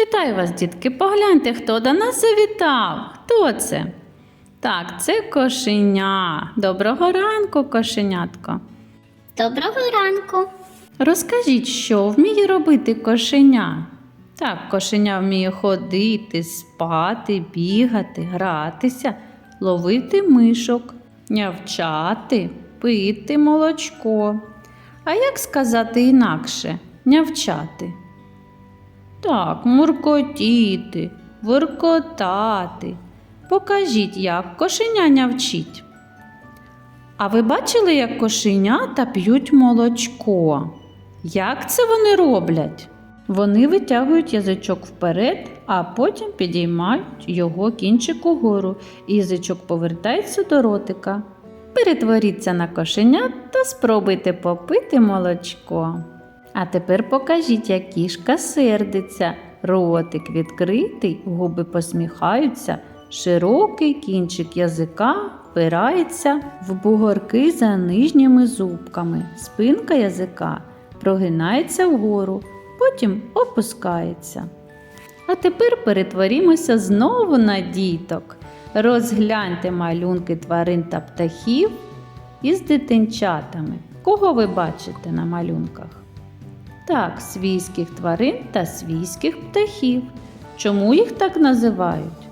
Вітаю вас, дітки! Погляньте, хто до нас завітав. Хто це? Так, це кошеня. Доброго ранку, кошенятко. Доброго ранку. Розкажіть, що вміє робити кошеня? Так, кошеня вміє ходити, спати, бігати, гратися, ловити мишок, нявчати, пити молочко. А як сказати інакше нявчати? Так, муркотіти, воркотати. Покажіть, як кошеня нявчить. А ви бачили, як кошенята п'ють молочко? Як це вони роблять? Вони витягують язичок вперед, а потім підіймають його кінчик угору, і язичок повертається до ротика. Перетворіться на кошенят та спробуйте попити молочко. А тепер покажіть, як кішка сердиться. Ротик відкритий, губи посміхаються, широкий кінчик язика впирається в бугорки за нижніми зубками. Спинка язика прогинається вгору, потім опускається. А тепер перетворімося знову на діток. Розгляньте малюнки тварин та птахів із дитинчатами. Кого ви бачите на малюнках? Так, свійських тварин та свійських птахів. Чому їх так називають?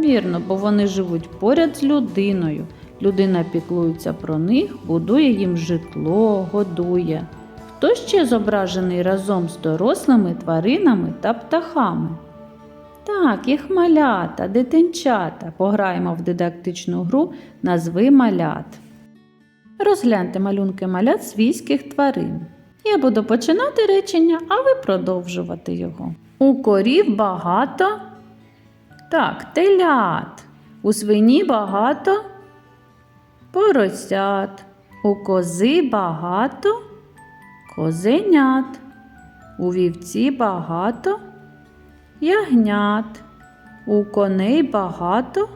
Вірно, бо вони живуть поряд з людиною. Людина піклується про них, будує їм житло, годує. Хто ще зображений разом з дорослими тваринами та птахами? Так, їх малята, дитинчата. Пограємо в дидактичну гру Назви малят. Розгляньте малюнки малят свійських тварин. Я буду починати речення, а ви продовжувати його. У корів багато. Так, телят. У свині багато поросят. У кози багато козенят. У вівці багато ягнят. У коней багато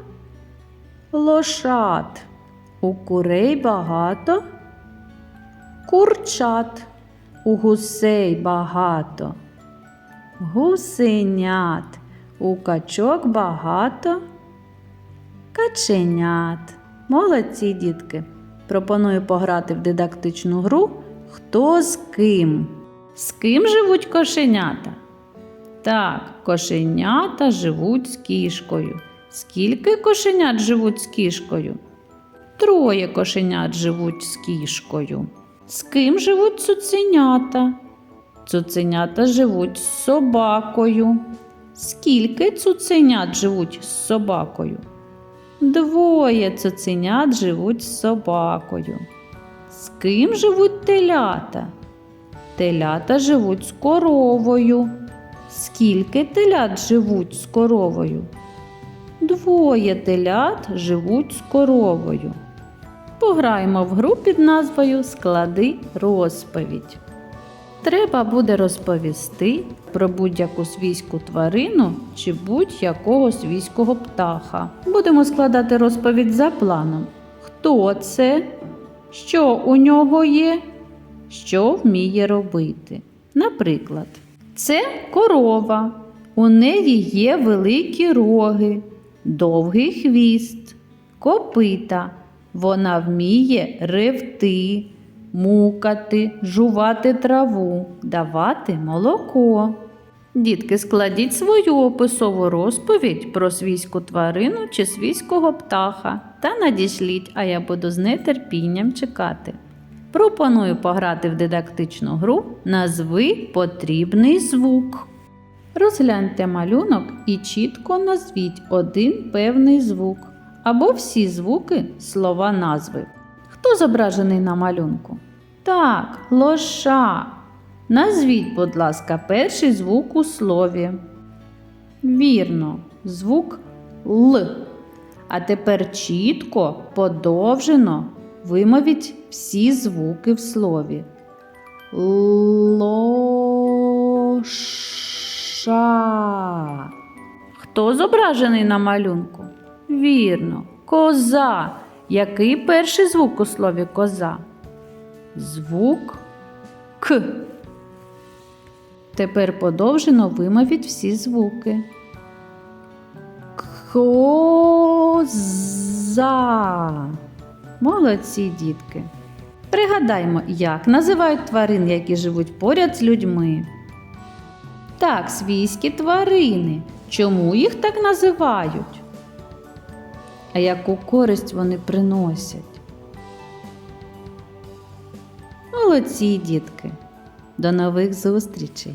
лошад. У курей багато курчат. У гусей багато гусенят. У качок багато каченят. Молодці, дітки. Пропоную пограти в дидактичну гру Хто з ким? З ким живуть кошенята? Так, кошенята живуть з кішкою. Скільки кошенят живуть з кішкою? Троє кошенят живуть з кішкою. З ким живуть цуценята? Цуценята живуть з собакою. Скільки цуценят живуть з собакою? Двоє цуценят живуть з собакою. З ким живуть телята? Телята живуть з коровою. Скільки телят живуть з коровою? Двоє телят живуть з коровою. Пограємо в гру під назвою Склади розповідь. Треба буде розповісти про будь-яку свійську тварину чи будь-якого свійського птаха. Будемо складати розповідь за планом. Хто це? Що у нього є? Що вміє робити? Наприклад, це корова. У неї є великі роги, довгий хвіст, копита. Вона вміє ревти, мукати, жувати траву, давати молоко. Дітки, складіть свою описову розповідь про свійську тварину чи свійського птаха та надішліть, а я буду з нетерпінням чекати. Пропоную пограти в дидактичну гру Назви потрібний звук. Розгляньте малюнок і чітко назвіть один певний звук або всі звуки слова назви. Хто зображений на малюнку? Так, лоша. Назвіть, будь ласка, перший звук у слові. Вірно, звук Л. А тепер чітко, подовжено вимовіть всі звуки в слові. Лоша. Хто зображений на малюнку? Вірно, коза. Який перший звук у слові коза? Звук К. Тепер подовжено вимовіть всі звуки. Коза. Молодці, дітки. Пригадаймо, як називають тварин, які живуть поряд з людьми. Так, свійські тварини. Чому їх так називають? А яку користь вони приносять? Молодці, дітки. До нових зустрічей!